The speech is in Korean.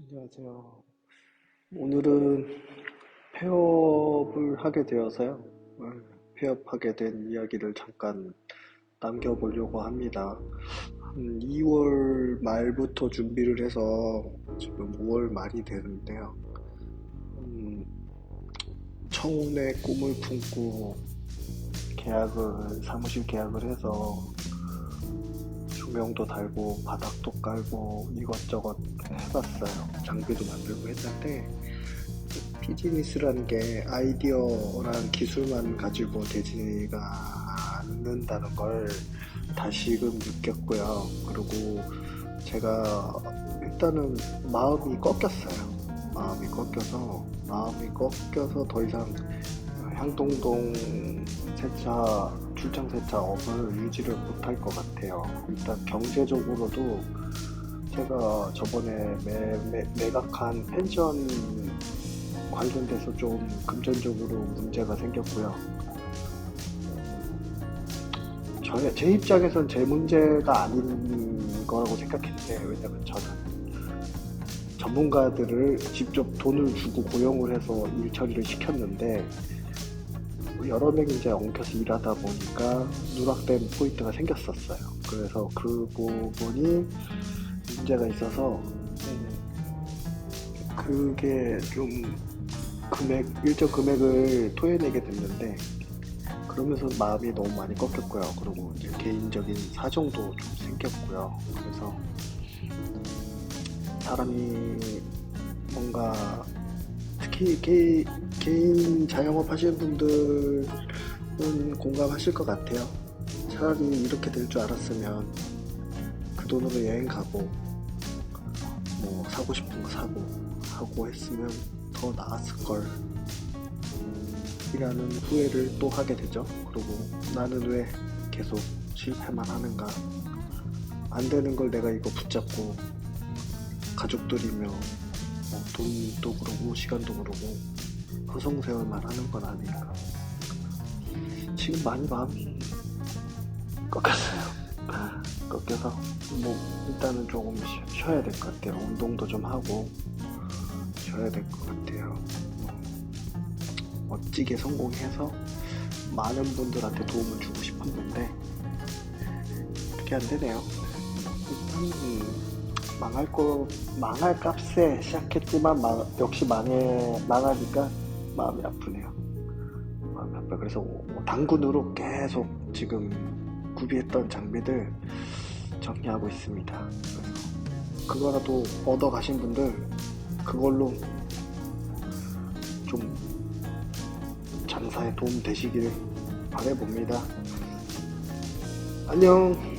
안녕하세요. 오늘은 폐업을 하게 되어서요. 어, 폐업하게 된 이야기를 잠깐 남겨보려고 합니다. 한 2월 말부터 준비를 해서 지금 5월 말이 되는데요. 음, 청운의 꿈을 품고 계약을, 사무실 계약을 해서 조명도 달고 바닥도 깔고 이것저것 해봤어요. 장비도 만들고 했는데 비즈니스라는 게 아이디어랑 기술만 가지고 되지가 않는다는 걸 다시금 느꼈고요. 그리고 제가 일단은 마음이 꺾였어요. 마음이 꺾여서 마음이 꺾여서 더 이상 향동동 세차 출장 세차 업을 유지를 못할 것 같아요. 일단 경제적으로도 제가 저번에 매, 매, 매 각한 펜션 관련돼서 좀 금전적으로 문제가 생겼고요. 저의 제 입장에선 제 문제가 아닌 거라고 생각했는데 왜냐면 저는 전문가들을 직접 돈을 주고 고용을 해서 일 처리를 시켰는데 여러 명이 이제 엉켜서 일하다 보니까 누락된 포인트가 생겼었어요. 그래서 그 부분이 문제가 있어서 음, 그게 좀 금액 일정 금액을 토해내게 됐는데 그러면서 마음이 너무 많이 꺾였고요. 그리고 이제 개인적인 사정도 좀 생겼고요. 그래서 사람이 뭔가 특히 개, 개인 자영업 하시는 분들은 공감하실 것 같아요. 차라리 이렇게 될 줄 알았으면 그 돈으로 여행 가고 뭐 사고 싶은 거 사고 하고 했으면 더 나았을 걸 이라는 후회를 또 하게 되죠. 그리고 나는 왜 계속 실패만 하는가? 안 되는 걸 내가 이거 붙잡고 가족들이며 뭐 돈도 그러고 시간도 그러고 허송세월만 하는 건 아닐까. 지금 많이 마음이 꺾였어요. 꺾여서 뭐 일단은 조금 쉬- 쉬어야 될 것 같아요. 운동도 좀 하고 쉬어야 될 것 같아요. 뭐 멋지게 성공해서 많은 분들한테 도움을 주고 싶었는데 그게 안 되네요. 일단 음, 망할 거 망할 값에 시작했지만 망- 역시 망해 망하니까 마음이 아프네요. 마음이 아파. 그래서 뭐 당군으로 계속 지금 구비했던 장비들 정리하고 있습니다. 그거라도 얻어 가신 분들 그걸로 좀 장사에 도움 되시길 바라봅니다. 안녕.